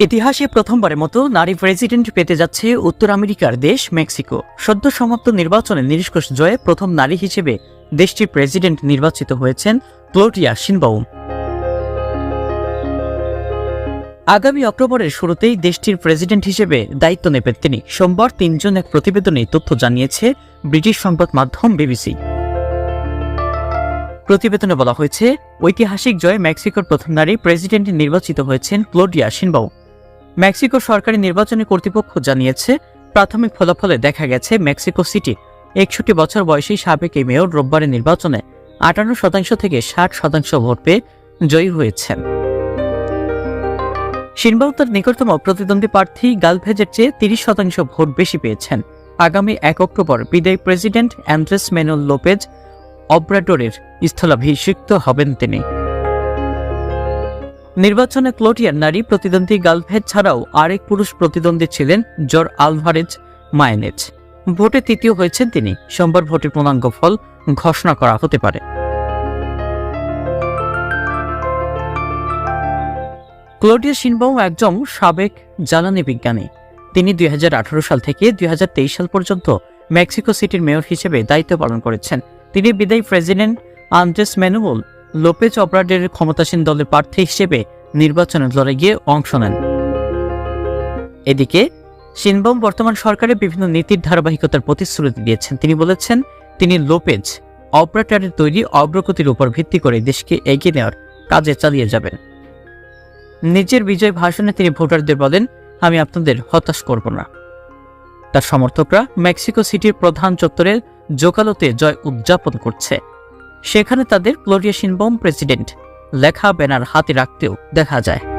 ইতিহাসে প্রথমবারের মতো নারী প্রেসিডেন্ট পেতে যাচ্ছে উত্তর আমেরিকার দেশ মেক্সিকো। সদ্য সমাপ্ত নির্বাচনে নিষ্কর্ষ জয়ে প্রথম নারী হিসেবে দেশটির প্রেসিডেন্ট নির্বাচিত হয়েছেন ক্লোটিয়া শিনবাউম। আগামী অক্টোবরের শুরুতেই দেশটির প্রেসিডেন্ট হিসেবে দায়িত্ব নেবেন তিনি। সোমবার তিনজন এক প্রতিবেদনে তথ্য জানিয়েছে ব্রিটিশ সংবাদ মাধ্যম বিবিসি। প্রতিবেদনে বলা হয়েছে, ঐতিহাসিক জয়ে মেক্সিকোর প্রথম নারী প্রেসিডেন্ট নির্বাচিত হয়েছেন ক্লোডিয়া শিনবাউ মেক্সিকো সরকারি নির্বাচনী কর্তৃপক্ষ জানিয়েছে, প্রাথমিক ফলাফলে দেখা গেছে মেক্সিকো সিটি একষট্টি বছর বয়সী সাবেক এই মেয়র রোববারের নির্বাচনে আটান্ন শতাংশ থেকে ষাট শতাংশ ভোট পেয়ে জয়ী হয়েছেন। সিনবাউ তার নিকটতম প্রতিদ্বন্দ্বী প্রার্থী গালভেজের চেয়ে তিরিশ শতাংশ ভোট বেশি পেয়েছেন। আগামী এক অক্টোবর বিদায়ী প্রেসিডেন্ট অ্যান্ড্রেস মেনুল লোপেজ অব্রাডোরের স্থলাভিষিক্ত হবেন তিনি। নির্বাচনে ক্লোটিয়ার নারী প্রতিদ্বন্দ্বী গালভেজ ছাড়াও আরেক পুরুষ প্রতিদ্বন্দ্বী ছিলেন জর আলভারেজ মায়ানেজ। ভোটে তৃতীয় হয়েছেন তিনি। সোমবার ভোটের পূর্ণাঙ্গ ফল ঘোষণা করা হতে পারে। ক্লোডিয়া সিনবাউ একজন সাবেক জ্বালানি বিজ্ঞানী। তিনি দুই হাজার আঠারো সাল থেকে দুই হাজার তেইশ সাল পর্যন্ত মেক্সিকো সিটির মেয়র হিসেবে দায়িত্ব পালন করেছেন। তিনি বিদায়ী প্রেসিডেন্ট আন্দ্রেস ম্যানুয়াল লোপেজ অব্রাডের ক্ষমতাসীন দলের প্রার্থী হিসেবে নির্বাচনে লড়ে গিয়ে অংশ নেন। এদিকে সিনবম বর্তমান সরকারের বিভিন্ন নীতির ধারাবাহিকতার প্রতিশ্রুতি দিয়েছেন। তিনি বলেছেন, তিনি লোপেজ অপারেটরের তৈরি অগ্রগতির উপর ভিত্তি করে দেশকে এগিয়ে নেওয়ার কাজে চালিয়ে যাবেন। নিজের বিজয় ভাষণে তিনি ভোটারদের বলেন, আমি আপনাদের হতাশ করব না। তার সমর্থকরা মেক্সিকো সিটির প্রধান চত্বরের জোকালোতে জয় উদযাপন করছে। সেখানে তাদের ক্লোরিয়াসিনবম প্রেসিডেন্ট লেখা ব্যানার হাতে রাখতেও দেখা যায়।